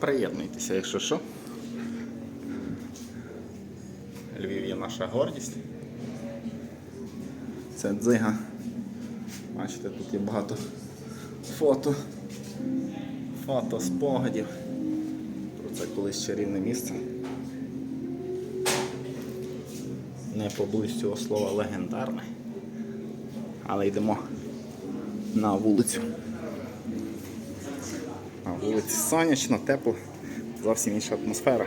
приєднуйтеся, якщо що. Львів є наша гордість. Це дзига. Бачите, тут є багато фото. Фото спогадів. Про це колись чарівне місце. Не поблизь цього слова легендарне. Але йдемо на вулицю. На вулиці сонячно, тепло, зовсім інша атмосфера.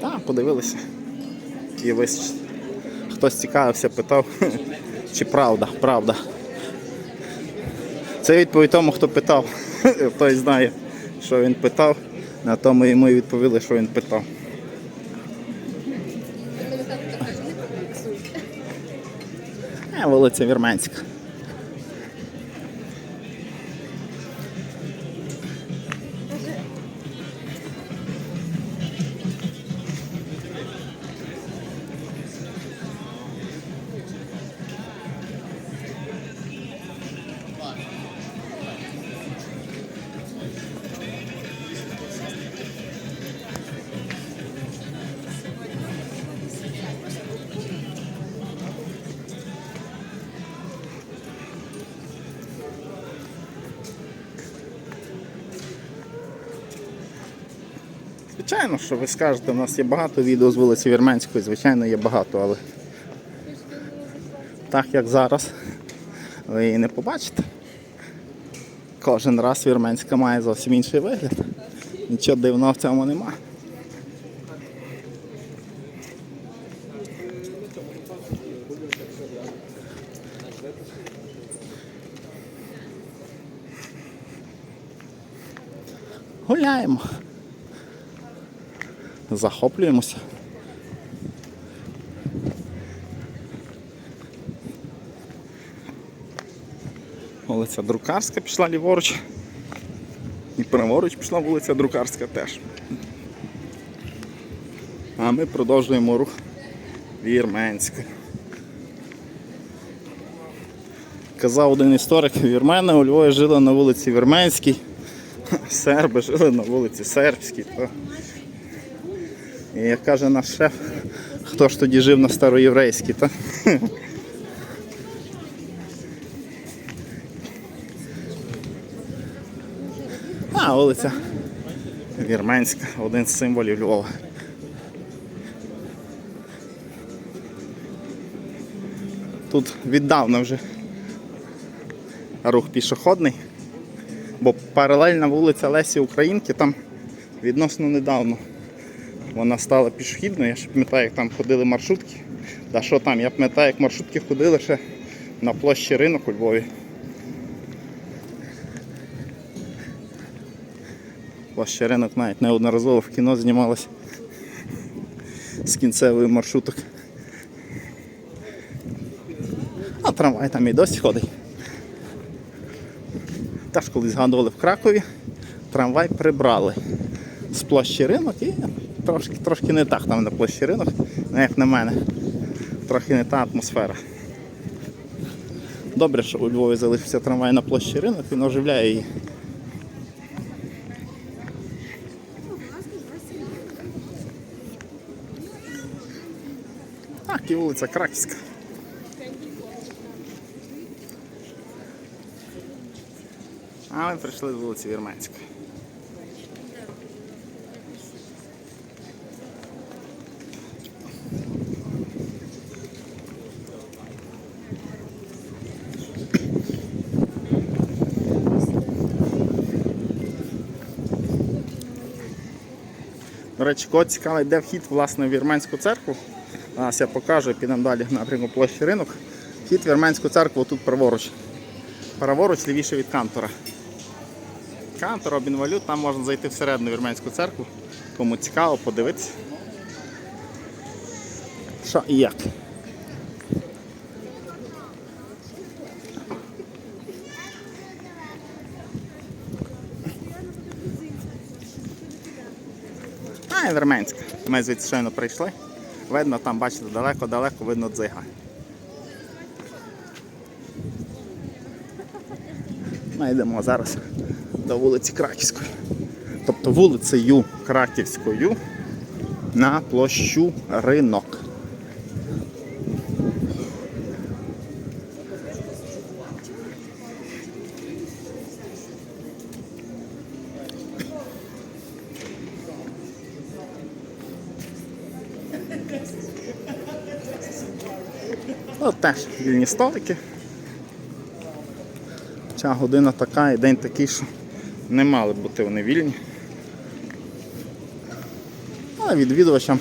Так, подивилися. І весь хтось цікавився, питав, чи правда, правда. Це відповідь тому, хто питав. Той знає, що він питав, на тому йому і відповіли, що він питав. Вулиця Вірменська. Звичайно, що ви скажете, у нас є багато відео з вулиці Вірменської, звичайно, є багато, але так як зараз, ви її не побачите. Кожен раз Вірменська має зовсім інший вигляд. Нічого дивного в цьому нема. Гуляємо. Захоплюємося. Вулиця Друкарська пішла ліворуч. І праворуч пішла вулиця Друкарська теж. А ми продовжуємо рух Вірменська. Казав один історик, вірмени у Львові жили на вулиці Вірменській, серби жили на вулиці Сербській. І як каже наш шеф, хто ж тоді жив на староєврейській, то? А, вулиця Вірменська, один з символів Львова. Тут віддавна вже рух пішохідний, бо паралельна вулиця Лесі Українки там відносно недавно вона стала пішохідною. Я ще пам'ятаю, як там ходили маршрутки. Та що там, я пам'ятаю, як маршрутки ходили ще на площі ринок у Львові. Площа ринок навіть неодноразово в кіно знімалась з кінцевої маршруток. А трамвай там і досі ходить. Теж коли згадували в Кракові, трамвай прибрали з площі ринок і трошки, трошки не так там на площі ринок, ну, як на мене. Трохи не та атмосфера. Добре, що у Львові залишився трамвай на площі ринок, він оживляє її. Так, і вулиця Краківська. А ми прийшли з вулиці Вірменської. До речі, кого цікавий, де вхід власне в Вірменську церкву. Зараз я покажу, підемо далі напрямку площі ринок. Вхід в Вірменську церкву тут праворуч. Праворуч лівіше від кантора. Кантор, обінвалют, там можна зайти всередину Вірменську церкву. Кому цікаво, подивитися. Що і як. А, Вірменська. Ми звідси щойно прийшли. Видно там, бачите, далеко-далеко видно дзига. Ми йдемо зараз до вулиці Краківської. Тобто вулицею Краківською на площу ринок. От теж вільні столики. Ця година така і день такий, що не мали бути вони вільні. Але відвідувачам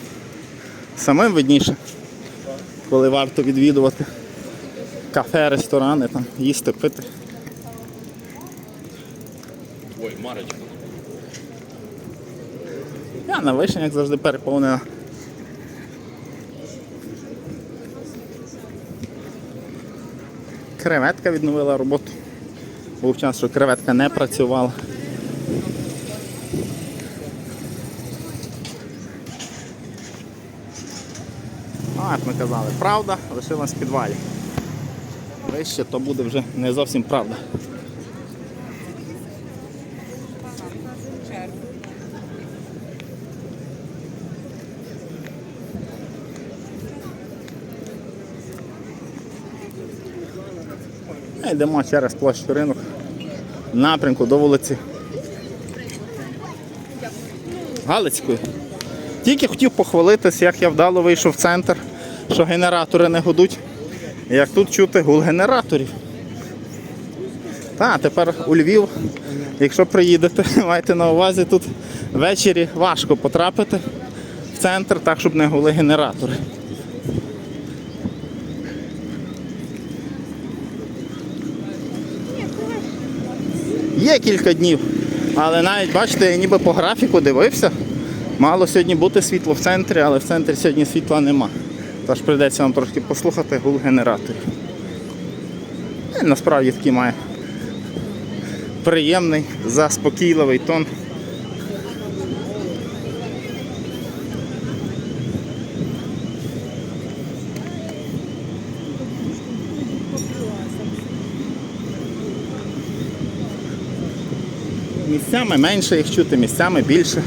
самим видніше, коли варто відвідувати кафе, ресторани, там, їсти, пити. Ой, Марочка. Я на вишень, як завжди, переповнена. Креветка відновила роботу. Був час, що креветка не працювала. А, як ми казали, правда лишилась в підвалі. Вище то буде вже не зовсім правда. Йдемо через площу ринок в напрямку до вулиці Галицької. Тільки хотів похвалитись, як я вдало вийшов в центр, що генератори не гудуть. Як тут чути гул генераторів. Та, тепер у Львів, якщо приїдете, майте на увазі, тут ввечері важко потрапити в центр, так, щоб не гули генератори. Є кілька днів, але навіть бачите, я ніби по графіку дивився. Мало сьогодні бути світло в центрі, але в центрі сьогодні світла нема. Тож прийдеться вам трошки послухати гул генераторів. І насправді такий має приємний, заспокійливий тон. Місцями менше їх чути, місцями більше.